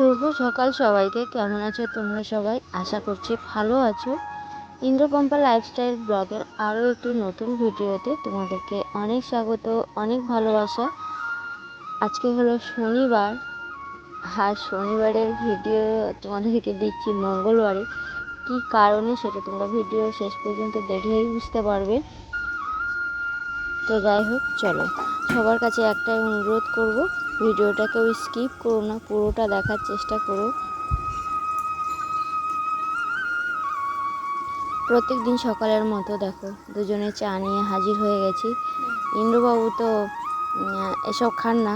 সকাল সবাইকে। কেমন আছো তোমরা সবাই? আশা করছি ভালো আছো। ইন্দ্রপম্পা লাইফস্টাইল ব্লগের আরও একটি নতুন ভিডিওতে তোমাদেরকে অনেক স্বাগত, অনেক ভালোবাসা। আজকে হলো শনিবার। আর শনিবারের ভিডিও তোমাদেরকে দিচ্ছি মঙ্গলবারে। কী কারণে সেটা তোমরা ভিডিও শেষ পর্যন্ত দেখলেই বুঝতে পারবে। তো যাই হোক, চলো। সবার কাছে একটাই অনুরোধ করব ভিডিওটা কেউ স্কিপ করো না, পুরোটা দেখার চেষ্টা করো। প্রত্যেক দিন সকালের মতো দেখো, দুজনে চা নিয়ে হাজির হয়ে গেছি। ইন্দ্রবাবু তো এসব খান না।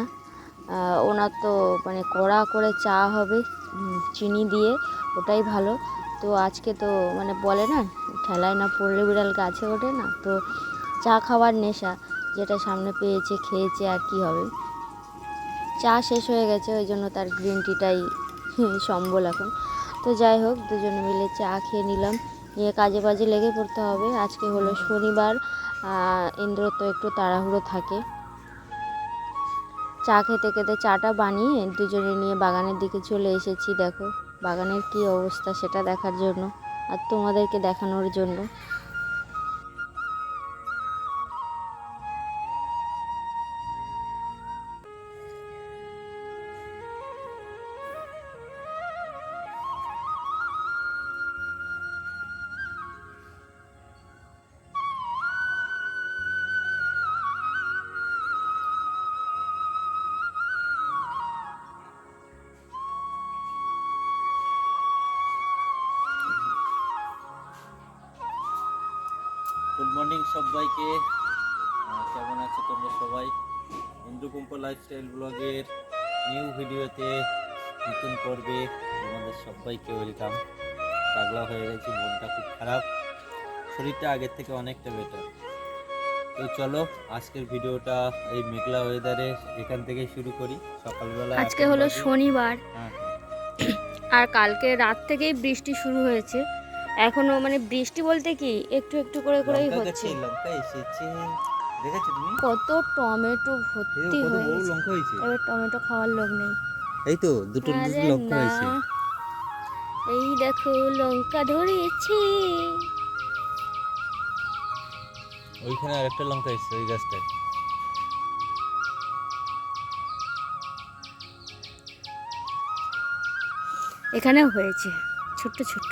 ওনার তো মানে কড়া করে চা হবে চিনি দিয়ে, ওটাই ভালো। তো আজকে তো মানে বলে না, ঠেলায় না পড়লে বিড়াল গাছে ওঠে না। তো চা খাওয়ার নেশা যেটা সামনে পেয়েছে খেয়েছে আর কি হবে। চা শেষ হয়ে গেছে ওই জন্য তার গ্রিন টিটাই সম্বল এখন। তো যাই হোক দুজনে মিলে চা খেয়ে নিলাম। নিয়ে কাজে বাজে লেগে পড়তে হবে। আজকে হলো শনিবার ইন্দ্র তো একটু তাড়াহুড়ো থাকে। চা খেতে খেতে চাটা বানিয়ে দুজনে নিয়ে বাগানের দিকে চলে এসেছি। দেখো বাগানের কি অবস্থা সেটা দেখার জন্য আর তোমাদেরকে দেখানোর জন্য। গুড মর্নিং সবাইকে। কেমন আছো তোমরা সবাই? ইন্দুকুম্প লাইফস্টাইল ব্লগের নিউ ভিডিওতে নতুন পর্বে তোমাদের সবাইকে ওয়েলকাম পাগলা হয়ে গেছি মনটা খুব খারাপ। শরীরটা আগের থেকে অনেকটা বেটার তো চলো আজকের ভিডিওটা এই মেঘলা ওয়েদারে এখান থেকে শুরু করি। সকালবেলা আজকে হলো শনিবার। হ্যাঁ। আর কালকে রাত থেকেই বৃষ্টি শুরু হয়েছে। এখনও মানে বৃষ্টি বলতে কি একটু একটু করে করেই হচ্ছে। কত টমেটো ভর্তি হয়ে হয়েছে। এবার টমেটো খাওয়ার লোক নেই। এই তো দুটো লঙ্কা। হয়েছে। এই দেখো লঙ্কা ধরেছে। ওইখানে আরেকটা লঙ্কা এসছে ওই গাছটায়। এখানেও হয়েছে ছোট্ট ছোট্ট।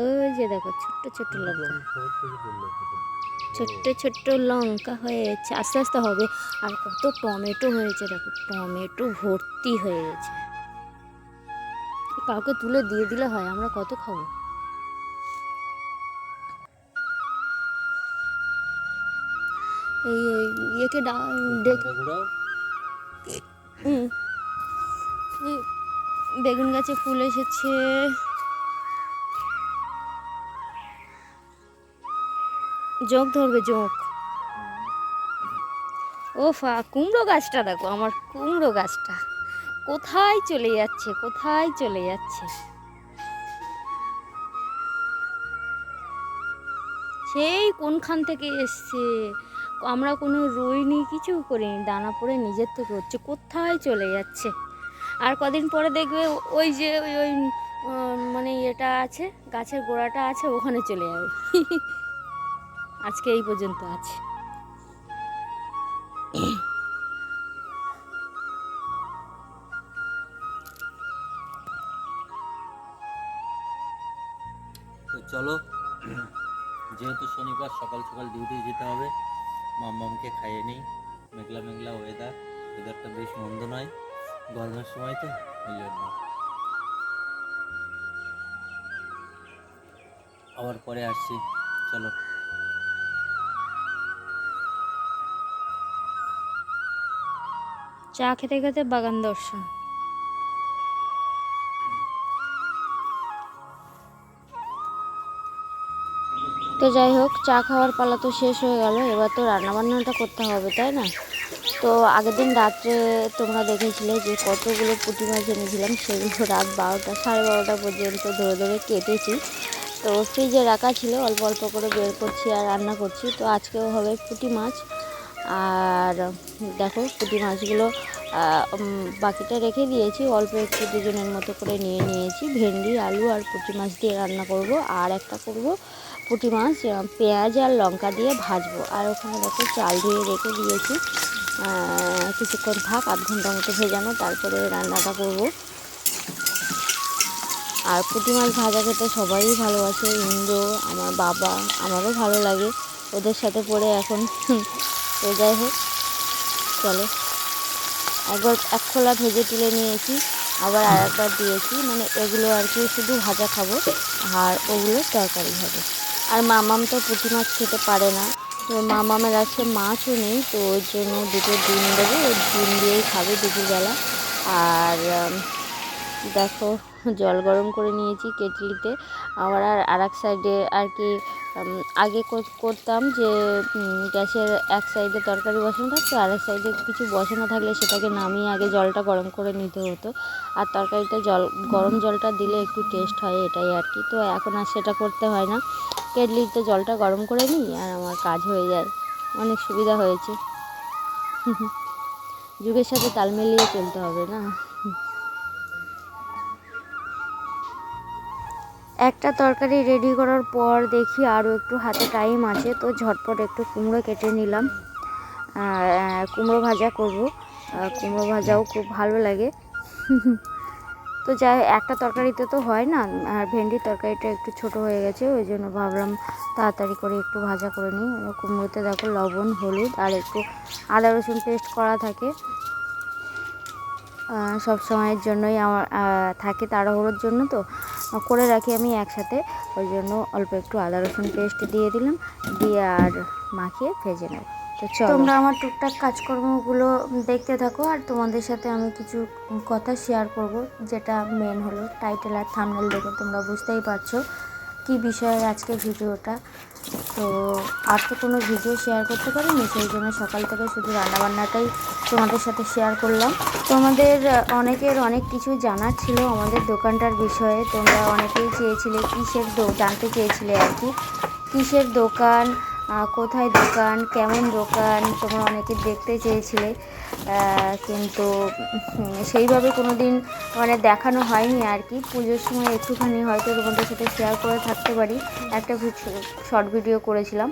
ওই যে দেখো ছোট্ট ছোট্ট লঙ্কা। ছোট্ট ছোট্ট লঙ্কা হয়েছে আস্তে আস্তে হবে। আর কত টমেটো হয়েছে দেখো টমেটো ভর্তি হয়ে গেছে কাউকে তুলে দিয়ে দিলে হয় আমরা কত খাব? এই ইয়েকে বেগুন গাছে ফুল এসেছে। জোক ধরবে জোক ও ফা কুমড়ো গাছটা দেখো, আমার কুমড়ো গাছটা। কোথায় চলে যাচ্ছে, কোথায় চলে যাচ্ছে? সেই কোনখান থেকে এসছে? আমরা কোনো রইনি কিছু করিনি, দানা পড়ে নিজের থেকে হচ্ছে, কোথায় চলে যাচ্ছে? আর কদিন পরে দেখবে ওই যে ওই ওই মানে এটা আছে, গাছের গোড়াটা আছে, ওখানে চলে যাবে। আজকে এই পর্যন্ত আছে। তো চলো, যেহেতু শনিবার সকাল সকাল ডিউটি যেতে হবে মাম্মামকে খাইয়ে নিই। মেঘলা মেঘলা ওয়েদার ওয়েদারটা বেশ মন্দ নয়। গরমের সময় তো ওই জন্য। আবার পরে আসছি। চলো। চা খেতে খেতে বাগান দর্শন। তো যাই হোক, চা খাওয়ার পালা তো শেষ হয়ে গেল। এবার তো রান্নাবান্নাটা করতে হবে, তাই না? তো আগের দিন রাত্রে তোমরা দেখেছিলে যে কতগুলো পুঁটি মাছ এনেছিলাম, সেগুলো রাত বারোটা, সাড়ে বারোটা পর্যন্ত ধরে ধরে কেটেছি। তো ফ্রিজে রাখা ছিল, অল্প অল্প করে বের করছি আর রান্না করছি। তো আজকেও হবে পুঁটি মাছ। আর দেখো পুঁটি মাছগুলো বাকিটা রেখে দিয়েছি। অল্প একটু দুজনের মতো করে নিয়ে নিয়েছি। ভেন্ডি, আলু আর পুঁটি মাছ দিয়ে রান্না করব। আর একটা করব পুঁটি মাছ পেঁয়াজ আর লঙ্কা দিয়ে ভাজবো। আর ওখানে দেখো চাল ধুয়ে রেখে দিয়েছি। কিছুক্ষণ থাক, আধ ঘণ্টা মতো ভেজানো, তারপরে রান্নাটা করব। আর পুঁটি মাছ ভাজা খেতে সবাই ভালোবাসে ইন্দ্র আমার বাবা, আমারও ভালো লাগে। ওদের সাথে পড়ে এখন। তো যাই হোক। চলো। একবার এক খোলা ভেজে তুলে নিয়েছি, আবার আর একবার দিয়েছি। মানে এগুলো আর কি শুধু ভাজা খাব, আর ওগুলো তরকারি হবে। আর মামাম তো পুঁটি মাছ খেতে পারে না। তো মামামের আজকে মাছও নেই, তো ওর জন্য দুটো ডিম দেবো। ডিম দিয়েই খাবে দুপুরবেলা। আর দেখো, জল গরম করে নিয়েছি কেটলিতে। আবার আর আর এক সাইডে আর কি আগে করতাম যে গ্যাসের এক সাইডে তরকারি বসানো থাকতো আর এক সাইডে কিছু বসানো থাকলে সেটাকে নামিয়ে আগে জলটা গরম করে নিতে হতো। আর তরকারিতে জল, গরম জলটা দিলে একটু টেস্ট হয় এটাই আর কি। তো এখন আর সেটা করতে হয় না। কেটলিতে জলটা গরম করে নিই আর আমার কাজ হয়ে যায়। অনেক সুবিধা হয়েছে। যুগের সাথে তাল মিলিয়ে চলতে হবে না? একটা তরকারি রেডি করার পর দেখি আরও একটু হাতে টাইম আছে, তো ঝটপট একটু কুমড়ো কেটে নিলাম। কুমড়ো ভাজা করব। কুমড়ো ভাজাও খুব ভালো লাগে। তো যাই একটা তরকারিতে তো হয় না, আর ভেন্ডির তরকারিটা একটু ছোট হয়ে গেছে, ওই জন্য ভাবলাম তাড়াতাড়ি করে একটু ভাজা করে নিই। কুমড়োতে দেখো লবণ, হলুদ আর একটু আদা, রসুন পেস্ট করা থাকে। সব সময়ের জন্যই আমার থাকে তাড়াহুড়োর জন্য তো। করে রাখি আমি একসাথে। ওই জন্য অল্প একটু আদা, রসুন পেস্ট দিয়ে দিলাম, দিয়ে আর মাখিয়ে ভেজে নেব। তো তোমরা আমার টুকটাক কাজকর্মগুলো দেখতে থাকো, আর তোমাদের সাথে আমি কিছু কথা শেয়ার করব, যেটা মেন হলো টাইটেল আর থামনেল দেখে তোমরা বুঝতেই পারছ। কি বিষয়ে আজকে ভিডিওটা? তো আর তো কোনো ভিডিও শেয়ার করতে পারিনি, সেই জন্য সকাল থেকে শুধু রান্নাবান্নাটাই তোমাদের সাথে শেয়ার করলাম। তোমাদের অনেকের অনেক কিছু জানার ছিল আমাদের দোকানটার বিষয়ে। তোমরা অনেকেই চেয়েছিলে কিসের জানতে চেয়েছিলে আর কি। কিসের দোকান কোথায় দোকান, কেমন দোকান, তোমরা অনেকে দেখতে চেয়েছিলে কিন্তু সেইভাবে কোনো দিন মানে দেখানো হয়নি আর কি। পুজোর সময় একটুখানি হয়তো তোমাদের সাথে শেয়ার করে থাকতে পারি। একটা শর্ট ভিডিও করেছিলাম।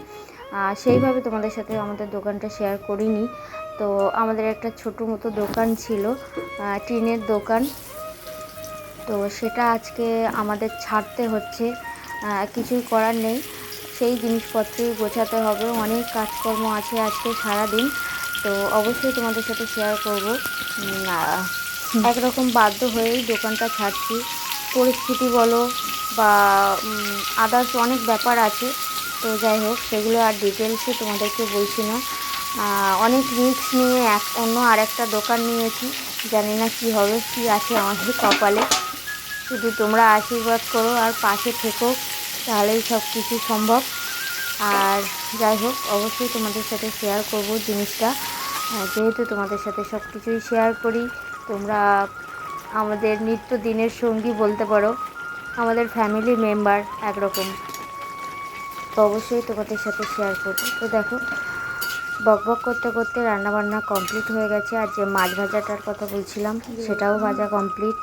সেইভাবে তোমাদের সাথে আমাদের দোকানটা শেয়ার করিনি। তো আমাদের একটা ছোটো মতো দোকান ছিল টিনের দোকান। তো সেটা আজকে আমাদের ছাড়তে হচ্ছে। কিছুই করার নেই। সেই জিনিসপত্রই গোছাতে হবে। অনেক কাজকর্ম আছে আজকে সারাদিন। তো অবশ্যই তোমাদের সাথে শেয়ার করব। একরকম বাধ্য হয়েই দোকানটা ছাড়ছি। পরিস্থিতি বলো বা আদার্স অনেক ব্যাপার আছে। তো যাই হোক সেগুলো আর ডিটেলসে তোমাদেরকে বলছি না। অনেক রিস্ক নিয়ে এক অন্য আরেকটা দোকান নিয়েছি। জানি না কি হবে কি আছে আমাদের কপালে। শুধু তোমরা আশীর্বাদ করো আর পাশে থেকো তাহলেই সব কিছু সম্ভব। আর যাই হোক, অবশ্যই তোমাদের সাথে শেয়ার করব জিনিসটা। যেহেতু তোমাদের সাথে সব কিছুই শেয়ার করি, তোমরা আমাদের নিত্য দিনের সঙ্গী বলতে পারো, আমাদের ফ্যামিলি মেম্বার একরকম। তো অবশ্যই তোমাদের সাথে শেয়ার করব। তো দেখো, বক বক করতে করতে রান্নাবান্না কমপ্লিট হয়ে গেছে, আর যে মাছ ভাজাটার কথা বলছিলাম, সেটাও ভাজা কমপ্লিট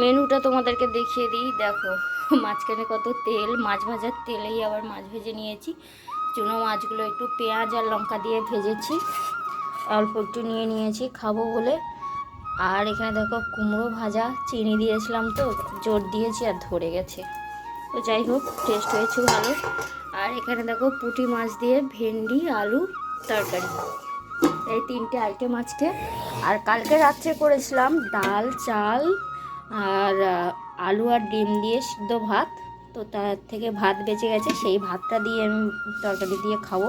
মেনুটা তোমাদেরকে দেখিয়ে দিই, দেখো। মাঝখানে কত তেল, মাছ ভাজার তেলেই আবার মাছ ভেজে নিয়েছি। চুনো মাছগুলো একটু পেঁয়াজ আর লঙ্কা দিয়ে ভেজেছি। অল্প একটু নিয়ে নিয়েছি খাব বলে। আর এখানে দেখো কুমড়ো ভাজা, চিনি দিয়েছিলাম তো, জোর দিয়েছি আর ধরে গেছে। তো যাই হোক টেস্ট হয়েছে ভালো। আর এখানে দেখো পুঁটি মাছ দিয়ে ভেন্ডি, আলু, তরকারি। এই তিনটে আইটেম আজকে। আর কালকে রাত্রে করেছিলাম ডাল, চাল আর আলু আর ডিম দিয়ে সিদ্ধ ভাত। তো তার থেকে ভাত বেঁচে গেছে, সেই ভাতটা দিয়ে আমি তরকারি দিয়ে খাব,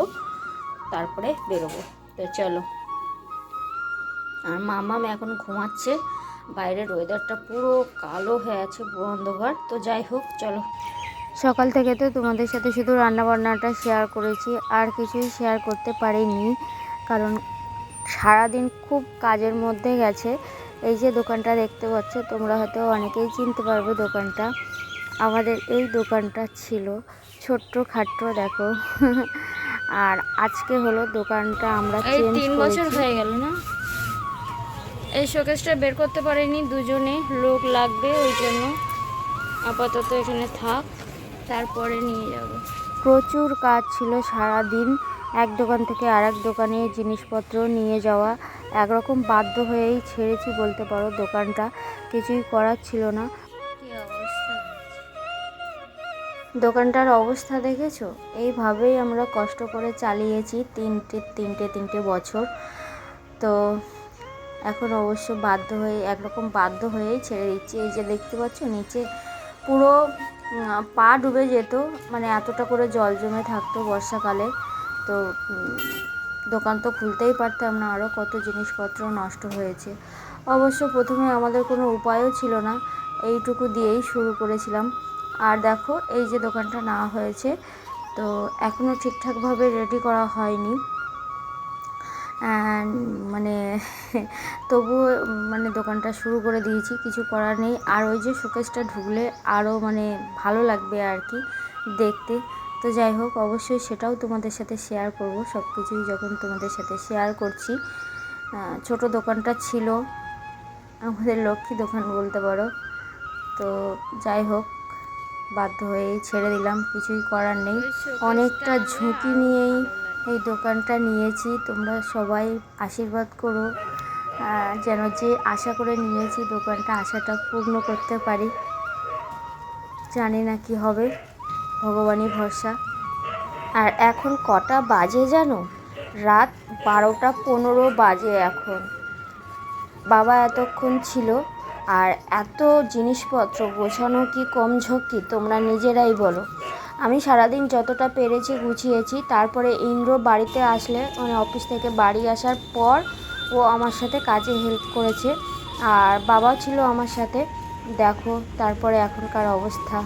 তারপরে বেরোবো। তো চলো। আর মামাম এখন ঘুমাচ্ছে বাইরের ওয়েদারটা পুরো কালো হয়ে আছে, পুরো অন্ধকার। তো যাই হোক, চলো। সকাল থেকে তো তোমাদের সাথে শুধু রান্নাবান্নাটা শেয়ার করেছি, আর কিছুই শেয়ার করতে পারিনি। কারণ সারাদিন খুব কাজের মধ্যে গেছে। এই যে দোকানটা দেখতে পাচ্ছ তোমরা হয়তো অনেকেই চিনতে পারবে দোকানটা। আমাদের এই দোকানটা ছিল ছোট্ট খাট্ট দেখো। আর আজকে হলো দোকানটা আমরা চেঞ্জ তিন বছর হয়ে গেল না? এই শোকেসটা বের করতে পারিনি দুজনে লোক লাগবে ওই জন্য। আপাতত এখানে থাক তারপরে নিয়ে যাব। প্রচুর কাজ ছিল সারা দিন এক দোকান থেকে আরেক দোকানে জিনিসপত্র নিয়ে যাওয়া। একরকম বাধ্য হয়েই ছেড়েছি বলতে পারো দোকানটা কিছুই করার ছিল না। দোকানটার অবস্থা দেখেছ? এইভাবেই আমরা কষ্ট করে চালিয়েছি তিনটে তিনটে তিনটে বছর। তো এখন অবশ্য বাধ্য হয়ে একরকম বাধ্য হয়েই ছেড়ে দিচ্ছি। এই যে দেখতে পাচ্ছ নিচে পুরো পা ডুবে যেত। মানে এতটা করে জল জমে থাকতো বর্ষাকালে। তো দোকান তো খুলতেই পারতাম না আরও কত জিনিসপত্র নষ্ট হয়েছে। অবশ্য প্রথমে আমাদের কোনো উপায়ও ছিল না, এইটুকু দিয়েই শুরু করেছিলাম। আর দেখো, এই যে দোকানটা না হয়েছে, তো এখনও ঠিকঠাকভাবে রেডি করা হয়নি। মানে তবুও মানে দোকানটা শুরু করে দিয়েছি, কিছু করার নেই। আর ওই যে শোকেসটা ঢুকলে আরও মানে ভালো লাগবে আর কি, দেখতে। তো যাই হোক, অবশ্যই সেটাও তোমাদের সাথে শেয়ার করব। সব কিছুই যখন তোমাদের সাথে শেয়ার করছি ছোট দোকানটা ছিল, আমাদের লক্ষ্মী দোকান বলতে পারো। তো যাই হোক, বাধ্য হয়েই ছেড়ে দিলাম, কিছুই করার নেই। অনেকটা ঝুঁকি নিয়েই এই দোকানটা নিয়েছি। তোমরা সবাই আশীর্বাদ করো। যেন যে আশা করে নিয়েছি দোকানটা, আশাটা পূর্ণ করতে পারি। জানি না কি হবে। ভগবানই ভরসা। আর এখন কটা বাজে জানো? রাত বারোটা পনেরো বাজে এখন। বাবা এতক্ষণ ছিল, আর এত জিনিসপত্র গোছানো কি কম ঝক্কি, তোমরা নিজেরাই বলো। আমি সারাদিন যতটা পেরেছি গুছিয়েছি, তারপরে ইন্দ্র বাড়িতে আসলে মানে অফিস থেকে বাড়ি আসার পর ও আমার সাথে কাজে হেল্প করেছে। আর বাবা ছিল আমার সাথে। দেখো, তারপরে এখনকার অবস্থা।